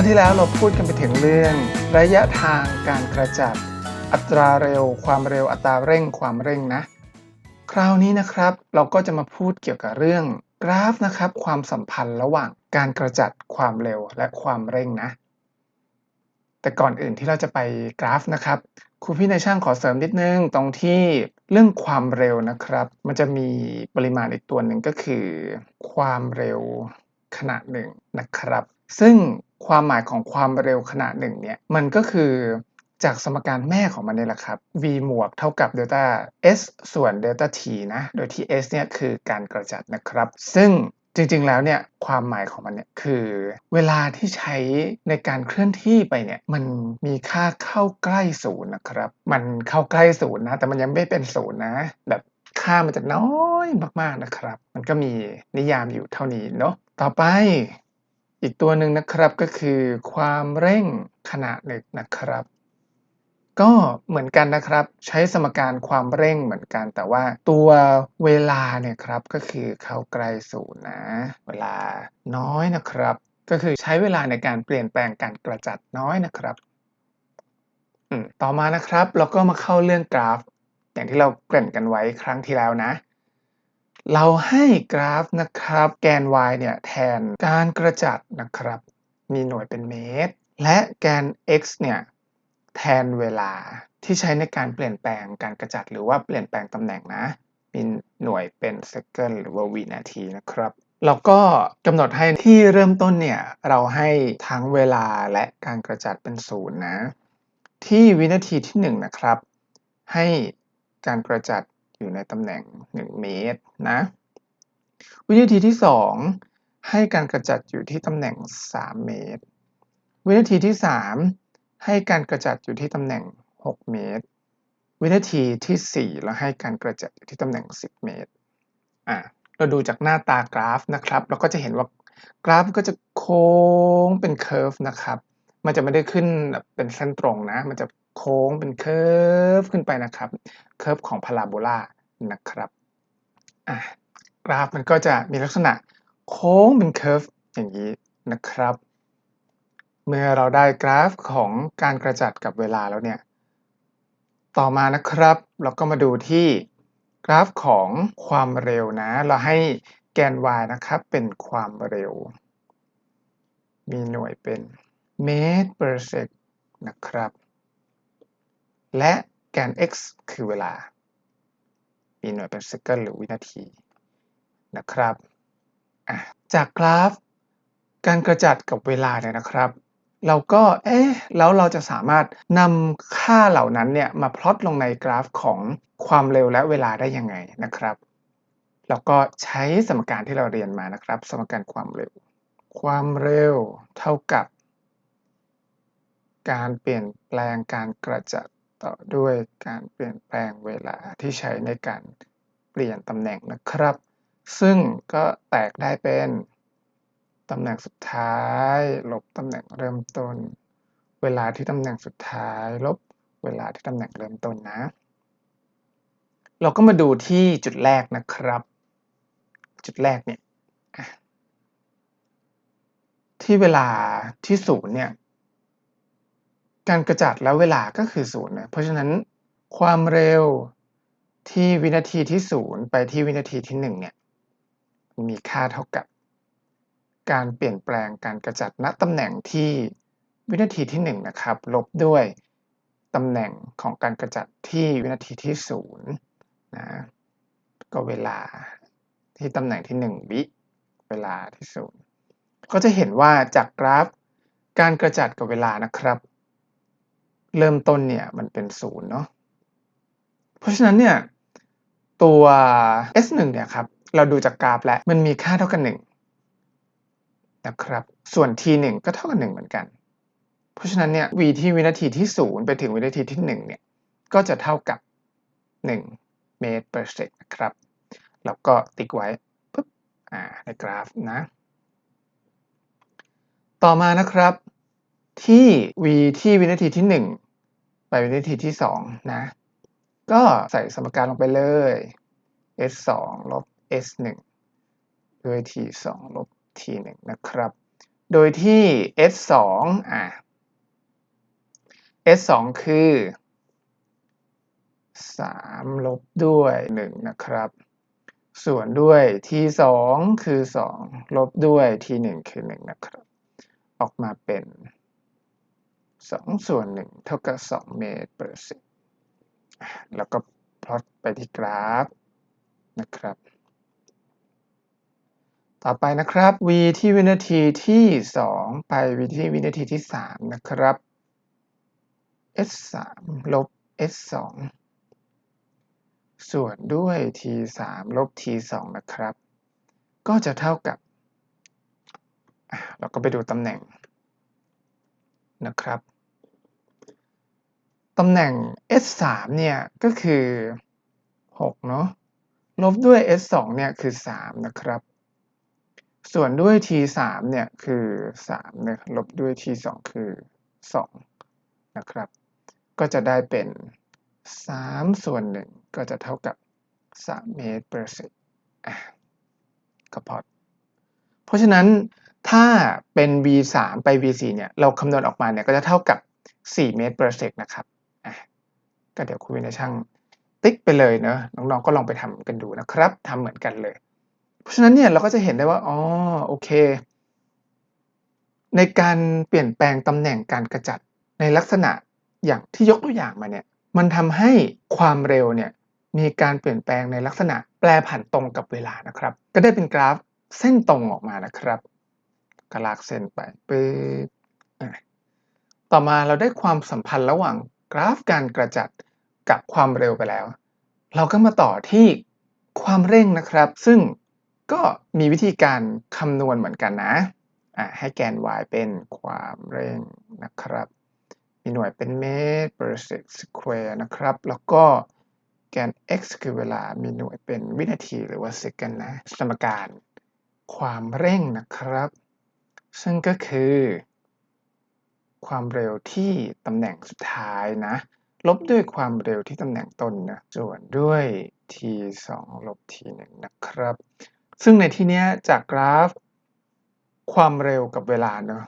รั้งที่แล้วเราพูดกันไปถึงเรื่องระยะทางการกระจัด อัตราเร็ว ความเร็วอัตราเร่งความเร่งนะ คราวนี้นะครับเราก็จะมาพูดเกี่ยวกับเรื่องกราฟนะครับ ความสัมพันธ์ระหว่างการกระจัดความเร็วและความเร่งนะ แต่ก่อนอื่นที่เราจะไปกราฟนะครับครูพี่ในช่างขอเสริมนิดนึงตรงที่เรื่องความเร็วนะครับ มันจะมีปริมาณอีกตัวหนึ่งก็คือ ความเร็วขณะหนึ่งนะครับ ซึ่งความหมายของความเร็วขณะหนึ่งเนี่ยมันก็คือจากสมการแม่ของมันนี่แหละครับ v หมวกเท่ากับเดลต้า s ส่วนเดลต้า t นะ โดยที่ s เนี่ยคือการกระจัดนะครับ ซึ่งจริงๆ แล้วเนี่ยความหมายของมันเนี่ยคือเวลาที่ใช้ในการเคลื่อนที่ไปเนี่ยมันมีค่าเข้าใกล้ศูนย์นะครับ มันเข้าใกล้ศูนย์นะ แต่มันยังไม่เป็นศูนย์นะ แบบค่ามันจะน้อยมากๆนะครับ มันก็มีนิยามอยู่เท่านี้เนาะต่อไป อีกตัวหนึ่งนะครับก็คือความเร่งขณะหนึ่งนะครับ ก็เหมือนกันนะครับ ใช้สมการความเร่งเหมือนกัน แต่ว่าตัวเวลาเนี่ยครับก็คือเข้าใกล้ศูนย์นะ เวลาน้อยนะครับ ก็คือใช้เวลาในการเปลี่ยนแปลงการกระจัดน้อยนะครับต่อมานะครับเราก็มาเข้าเรื่องกราฟ อย่างที่เราเกริ่นกันไว้ครั้งที่แล้วนะ เราให้กราฟนะครับ แกน y เนี่ยแทนการกระจัดนะครับ มีหน่วยเป็นเมตร และแกน x เนี่ยแทนเวลาที่ใช้ในการเปลี่ยนแปลงการกระจัดหรือว่าเปลี่ยนแปลงตำแหน่งนะมีหน่วยเป็น second หรือว่าวินาทีนะครับเราก็กำหนดให้ที่เริ่มต้นเนี่ยเราให้ทั้งเวลาและการกระจัดเป็นศูนย์นะ ที่วินาทีที่1นะครับ ให้การกระจัด อยู่ในตำแหน่ง 1 เมตรนะ วินาทีที่ 2 ให้การกระจัดอยู่ที่ตำแหน่ง 3 เมตร วินาทีที่ 3 ให้การกระจัดอยู่ที่ตำแหน่ง 6 เมตร วินาทีที่ 4 เราให้การกระจัดอยู่ที่ตำแหน่ง 10 เมตรอะเราดูจากหน้าตากราฟนะครับ เราก็จะเห็นว่ากราฟก็จะโค้งเป็นเคอร์ฟนะครับ มันจะไม่ได้ขึ้นเป็นเส้นตรงนะ มันจะ โค้งเป็นเคอร์ฟขึ้นไปนะครับเคอร์ฟของพาราโบลานะครับกราฟมันก็จะมีลักษณะโค้งเป็นเคอร์ฟอย่างนี้นะครับ เมื่อเราได้กราฟของการกระจัดกับเวลาแล้วเนี่ย ต่อมานะครับ เราก็มาดูที่กราฟของความเร็วนะ เราให้แกน y นะครับเป็นความเร็ว มีหน่วยเป็นเมตร per sec นะครับ และแกน x คือเวลา มีหน่วยเป็น second หรือวินาทีนะครับ จากกราฟ การกระจัดกับเวลาเนี่ยนะครับ เราก็เอ๊ะแล้วเราจะสามารถนำค่าเหล่านั้นเนี่ยมาพลอตลงในกราฟของความเร็วและเวลาได้ยังไงนะครับเราก็ใช้สมการที่เราเรียนมานะครับ สมการความเร็ว ความเร็วเท่ากับ การเปลี่ยนแปลงการกระจัด ต่อด้วยการเปลี่ยนแปลงเวลาที่ใช้ในการเปลี่ยนตำแหน่งนะครับ ซึ่งก็แตกได้เป็นตำแหน่งสุดท้าย ลบตำแหน่งเริ่มต้น เวลาที่ตำแหน่งสุดท้าย ลบเวลาที่ตำแหน่งเริ่มต้นนะ เราก็มาดูที่จุดแรกนะครับ จุดแรกเนี่ยที่เวลาที่ศูนย์เนี่ย การกระจัดแล้วเวลาก็คือศูนย์นะเพราะฉะนั้นความเร็วที่วินาทีที่ศูนย์ไปที่วินาทีที่หนึ่งเนี่ยมีค่าเท่ากับ การเปลี่ยนแปลงการกระจัดณตำแหน่งที่วินาทีที่1นนะครับลบด้วยตำแหน่งของการกระจัดที่วินาทีที่0นะก็เวลาที่ตำแหน่งที่ 1 วิเวลาที่ 0 ก็จะเห็นว่าจากกราฟการกระจัดกับเวลานะครับ เริ่มต้นเนี่ยมันเป็น0เนาะเพราะฉะนั้นเนี่ยตัว S1 เนี่ยครับเราดูจากกราฟแล้วมันมีค่าเท่ากัน1นะครับส่วน t1 ก็เท่ากัน1เหมือนกัน เพราะฉะนั้นเนี่ย v ที่วินาทีที่ 0 ไปถึงวินาทีที่1เนี่ยก็จะเท่ากับ 1 เมตร per sec นะครับแล้วก็ติ๊กไว้ปุ๊บอ่าในกราฟนะ ต่อมานะครับ ที่ v ที่วินาทีที่ 1 ไปวินาทีที่ 2 นะ ก็ใส่สมการลงไปเลย s 2ลบ s 1ด้วย t 2ลบ t 1นะครับ โดยที่ s 2อะ s 2คือ 3 ลบด้วย 1 นะครับ ส่วนด้วย t 2คือ 2 ลบด้วย t 1คือ 1 นะครับ ออกมาเป็น 2ส่วน1เท่ากับ2เมตรเปอร์เซกแล้วก็พลอตไปที่กราฟนะครับ ต่อไปนะครับ v ที่วินาทีที่ 2 ไป v ที่วินาทีที่ 3 นะครับ s 3ลบ s 2ส่วนด้วย t 3ลบ t 2นะครับ ก็จะเท่ากับ เราก็ไปดูตำแหน่งนะครับ ตำแหน่ง s 3 เนี่ยก็คือ6เนาะลบด้วย s 2 เนี่ยคือ 3 นะครับ ส่วนด้วย t 3 เนี่ยคือ3นะลบด้วย t 2 คือ 2 นะครับ ก็จะได้เป็น 3 ส่วน 1 ก็จะเท่ากับ 3 เมตรเปอร์เซกก็พอเพราะฉะนั้นถ้าเป็น v 3 ไป v 4 เนี่ย เราคำนวณออกมาเนี่ยก็จะเท่ากับ 4 เมตรเปอร์เซกนะครับ ก็เดี๋ยวคุณวินช่างติ๊กไปเลยเนาะน้องๆก็ลองไปทำกันดูนะครับทำเหมือนกันเลย เพราะฉะนั้นเนี่ยเราก็จะเห็นได้ว่าอ๋อโอเค ในการเปลี่ยนแปลงตำแหน่งการกระจัดในลักษณะอย่างที่ยกตัวอย่างมาเนี่ยมันทำให้ความเร็วเนี่ยมีการเปลี่ยนแปลงในลักษณะแปรผันตรงกับเวลานะครับ ก็ได้เป็นกราฟเส้นตรงออกมานะครับกลากเส้นไปปึ๊บต่อมาเราได้ความสัมพันธ์ระหว่าง กราฟการกระจัดกับความเร็วไปแล้ว เราก็มาต่อที่ความเร่งนะครับ ซึ่งก็มีวิธีการคำนวณเหมือนกันนะะให้แกน y เป็นความเร่งนะครับ มีหน่วยเป็นเมตร per sec square นะครับ แล้วก็แกน x คือเวลามีหน่วยเป็นวินาทีหรือว่า second นะ สมการความเร่งนะครับ ซึ่งก็คือ ความเร็วที่ตำแหน่งสุดท้ายนะ ลบด้วยความเร็วที่ตำแหน่งต้นนะ ส่วนด้วย t 2ลบ t 1นะครับ ซึ่งในที่นี้จากกราฟ ความเร็วกับเวลาเนาะ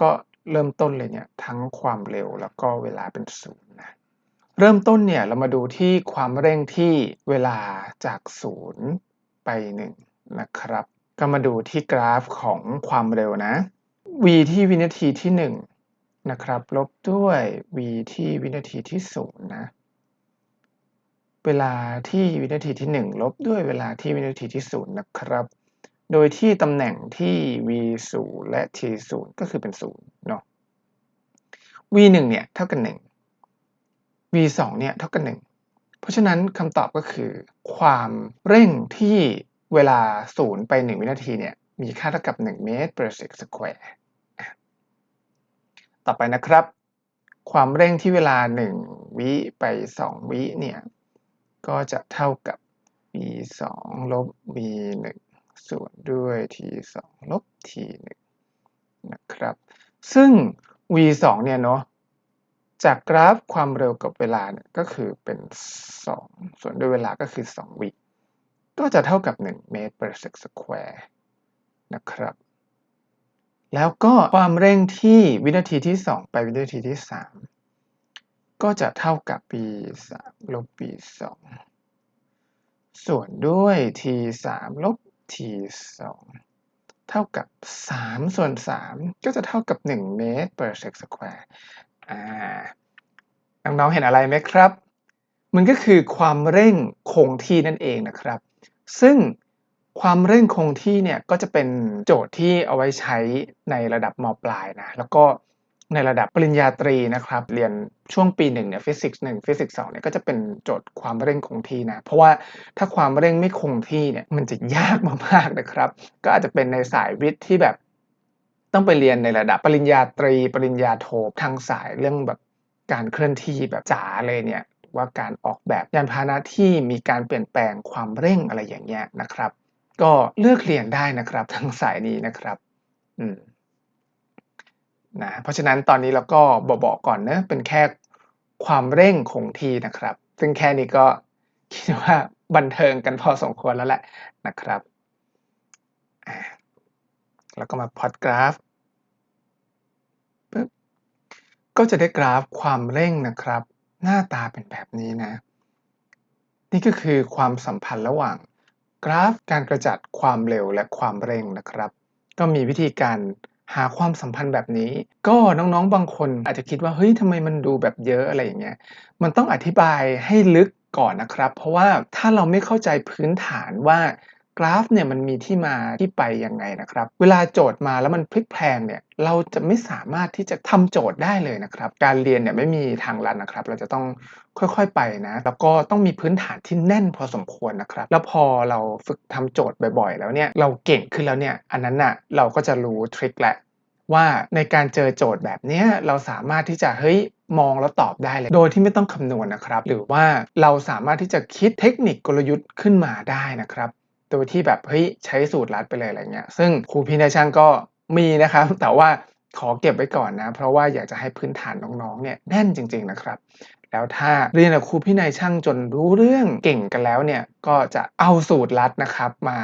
ก็เริ่มต้นเลยเนี่ยทั้งความเร็วแล้วก็เวลาเป็นศูนย์นะ เริ่มต้นเนี่ยเรามาดูที่ความเร่งที่เวลาจากศูนย์ไป1นะครับ ก็มาดูที่กราฟของความเร็วนะ v ที่วินาทีที่ 1 นะครับ ลบด้วย v ที่วินาทีที่ศูนย์นะ เวลาที่วินาทีที่ 1 ลบด้วยเวลาที่วินาทีที่ศูนย์นะครับ โดยที่ตำแหน่งที่ v 0และ t 0ก็คือเป็น 0 เนาะ v 1เนี่ยเท่ากับ1 v 2เนี่ยเท่ากับ1เพราะฉะนั้นคำตอบก็คือ ความเร่งที่เวลา 0 ไป 1 วินาทีเนี่ยมีค่าเท่ากับ 1 เมตร per sec square ต่อไปนะครับ ความเร่งที่เวลา 1 วิไป 2 วิเนี่ย ก็จะเท่ากับ v 2ลบ v 1ส่วนด้วย t 2ลบ t 1นะครับ ซึ่ง v 2เนี่ยเนาะจากกราฟความเร็วกับเวลาเนี่ยก็คือเป็น 2 ส่วนด้วยเวลาก็คือ 2 วิก็จะเท่ากับ 1 เมตร per sec square นะครับ แล้วก็ความเร่งที่วินาทีที่ 2 ไปวินาทีที่ 3 ก็จะเท่ากับ b 3ลบ b 2ส่วนด้วย t 3ลบ t 2เท่ากับ 3 ส่วน 3 ก็จะเท่ากับ 1 เมตร per sec square อ่าน้องๆเห็นอะไรไหมครับ มันก็คือความเร่งคงที่นั่นเองนะครับ ซึ่ง ความเร่งคงที่เนี่ยก็จะเป็นโจทย์ที่เอาไว้ใช้ในระดับมปลายนะแล้วก็ในระดับปริญญาตรีนะครับเรียนช่วงปีหนึ่งเนี่ยฟิสิกส์หนึ่งฟิสิกส์สองเนี่ยก็จะเป็นโจทย์ความเร่งคงที่นะเพราะว่าถ้าความเร่งไม่คงที่เนี่ยมันจะยากมากๆนะครับ ก็อาจจะเป็นในสายวิทย์ที่แบบต้องไปเรียนในระดับปริญญาตรี ปริญญาโททางสายเรื่องแบบการเคลื่อนที่แบบจ๋าเลยเนี่ยว่าการออกแบบยานพาหนะที่มีการเปลี่ยนแปลงความเร่งอะไรอย่างเงี้ยนะครับ ก็เลือกเรียนได้นะครับทั้งสายนี้นะครับอืมนะเพราะฉะนั้นตอนนี้เราก็บอกก่อนเนะเป็นแค่ความเร่งคงที่นะครับ ซึ่งแค่นี้ก็คิดว่าบันเทิงกันพอสมควรแล้วแหละนะครับแล้วก็มาพอดกราฟก็จะได้กราฟความเร่งนะครับ หน้าตาเป็นแบบนี้นะ นี่ก็คือความสัมพันธ์ระหว่าง กราฟการกระจัดความเร็วและความเร่งนะครับ ก็มีวิธีการหาความสัมพันธ์แบบนี้ ก็น้องๆบางคนอาจจะคิดว่าเฮ้ยทำไมมันดูแบบเยอะอะไรอย่างเงี้ยมันต้องอธิบายให้ลึกก่อนนะครับ เพราะว่าถ้าเราไม่เข้าใจพื้นฐานว่า กราฟเนี่ยมันมีที่มาที่ไปยังไงนะครับ เวลาโจทย์มาแล้วมันพลิกแพลงเนี่ยเราจะไม่สามารถที่จะทำโจทย์ได้เลยนะครับ การเรียนเนี่ยไม่มีทางลัดนะครับ เราจะต้องค่อยๆไปนะ แล้วก็ต้องมีพื้นฐานที่แน่นพอสมควรนะครับ แล้วพอเราฝึกทำโจทย์บ่อยๆ แล้วเนี่ยเราเก่งขึ้นแล้วเนี่ยอันนั้นน่ะเราก็จะรู้ทริคแหละว่าในการเจอโจทย์แบบเนี้ยเราสามารถที่จะเฮ้ยมองแล้วตอบได้เลย โดยที่ไม่ต้องคำนวณนะครับ หรือว่าเราสามารถที่จะคิดเทคนิคกลยุทธ์ขึ้นมาได้นะครับ โดยที่แบบเฮ้ยใช้สูตรลัดไปเลยอะไรเงี้ยซึ่งครูพีในายช่างก็มีนะครับ แต่ว่าขอเก็บไว้ก่อนนะ เพราะว่าอยากจะให้พื้นฐานน้องๆเนี่ยแน่นจริง ๆนะครับ แล้วถ้าเรียนกับครูพี่นายช่างจนรู้เรื่องเก่งกันแล้วเนี่ยก็จะเอาสูตรลัดนะครับมา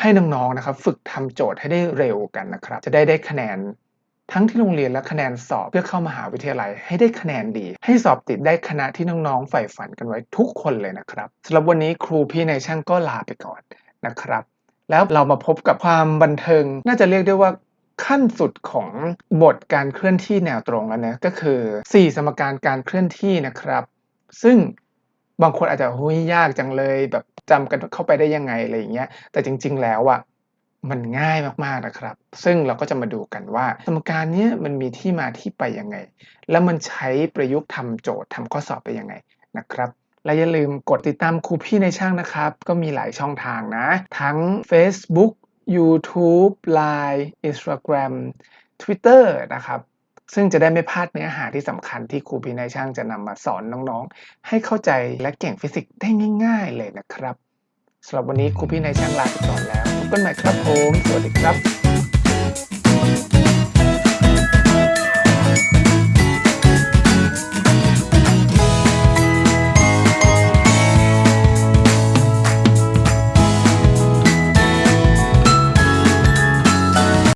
ให้น้องๆนะครับ ฝึกทำโจทย์ให้ได้เร็วกันนะครับ จะได้ได้คะแนนทั้งที่โรงเรียนและคะแนนสอบเพื่อเข้ามหาวิทยาลัยให้ได้คะแนนดี ให้สอบติดได้คณะที่น้องๆใฝ่ฝันกันไว้ทุกคนเลยนะครับสำหรับวันนี้ครูพี่ในช่างก็ลาไปก่อน นะครับ แล้วเรามาพบกับความบันเทิง น่าจะเรียกได้ว่าขั้นสุดของบทการเคลื่อนที่แนวตรงแล้วนะก็คือ 4 สมการการเคลื่อนที่นะครับ ซึ่งบางคนอาจจะหุ้ยยากจังเลยแบบจำกันเข้าไปได้ยังไงอะไรอย่างเงี้ยแต่จริง ๆ แล้วอะมันง่ายมากๆนะครับ ซึ่งเราก็จะมาดูกันว่า สมการนี้มันมีที่มาที่ไปยังไง แล้วมันใช้ประยุกต์ทำโจทย์ทำข้อสอบไปยังไงนะครับ และอย่าลืมกดติดตามครูพี่ในช่างนะครับ ก็มีหลายช่องทางนะ ทั้ง Facebook YouTube Line Instagram Twitter นะครับ ซึ่งจะได้ไม่พลาดเนื้อหาที่สำคัญที่ครูพี่ในช่างจะนำมาสอนน้องๆ ให้เข้าใจและเก่งฟิสิกส์ได้ง่าย ๆ เลยนะครับสำหรับวันนี้ครูพี่ในช่างลาไปก่อนแล้วพบกันใหม่ครับผม สวัสดีครับ